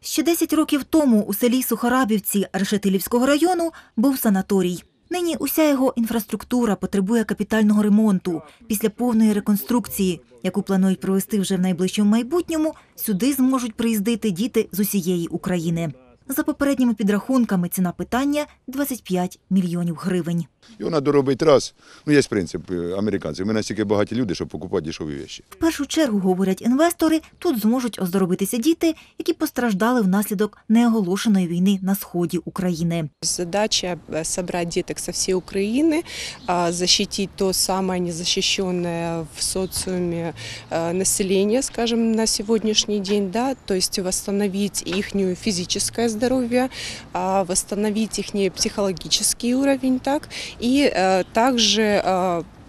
Ще 10 років тому у селі Сухарабівці Решетилівського району був санаторій. Нині уся його інфраструктура потребує капітального ремонту. Після повної реконструкції, яку планують провести вже в найближчому майбутньому, сюди зможуть приїздити діти з усієї України. За попередніми підрахунками, ціна питання 25 мільйонів гривень. Його треба робити раз. Ну, є принцип е, американців. Ми настільки багаті люди, щоб покупати дешеві речі. В першу чергу, говорять інвестори, тут зможуть оздоровитися діти, які постраждали внаслідок неоголошеної війни на сході України. Задача э, собрать деток со всей Украины, а, защитить то самое незащищенное в социуме э, население, скажем, на сегодняшний день, да, то есть восстановить их физическое здоровье, а, восстановить их психологический уровень, так, и э, также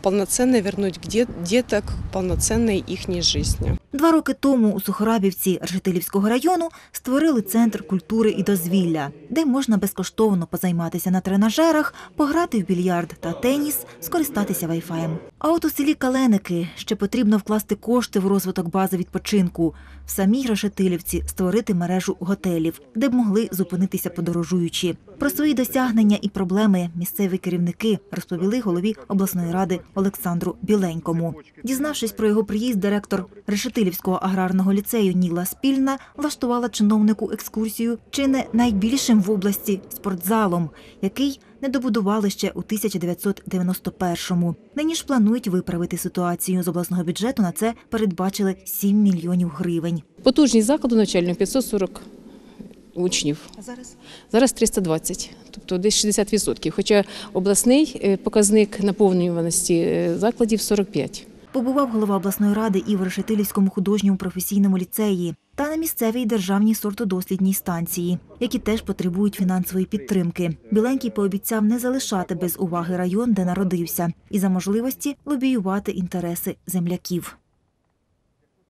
полноценно вернуть к дет- деток к полноценной их жизни. Два роки тому у Сухорабівці Решетилівського району створили центр культури і дозвілля, де можна безкоштовно позайматися на тренажерах, пограти в більярд та теніс, скористатися вайфаєм. А от у селі Каленики ще потрібно вкласти кошти в розвиток бази відпочинку. В самій Решетилівці створити мережу готелів, де б могли зупинитися подорожуючі. Про свої досягнення і проблеми місцеві керівники розповіли голові обласної ради Олександру Біленькому. Дізнавшись про його приїзд, директор Решетилівського аграрного ліцею Ніла Спільна влаштувала чиновнику екскурсію чи не найбільшим в області спортзалом, який не добудували ще у 1991-му. Нині ж планують виправити ситуацію. З обласного бюджету на це передбачили 7 мільйонів гривень. Потужність закладу навчального 540 учнів. А зараз Зараз 320, тобто десь 60%. Хоча обласний е, показник наповнюваності е, закладів 45. побував голова обласної ради і в Решетилівському художньому професійному ліцеї та на місцевій державній сортодослідній станції, які теж потребують фінансової підтримки. Біленький пообіцяв не залишати без уваги район, де народився, і за можливості лобіювати інтереси земляків.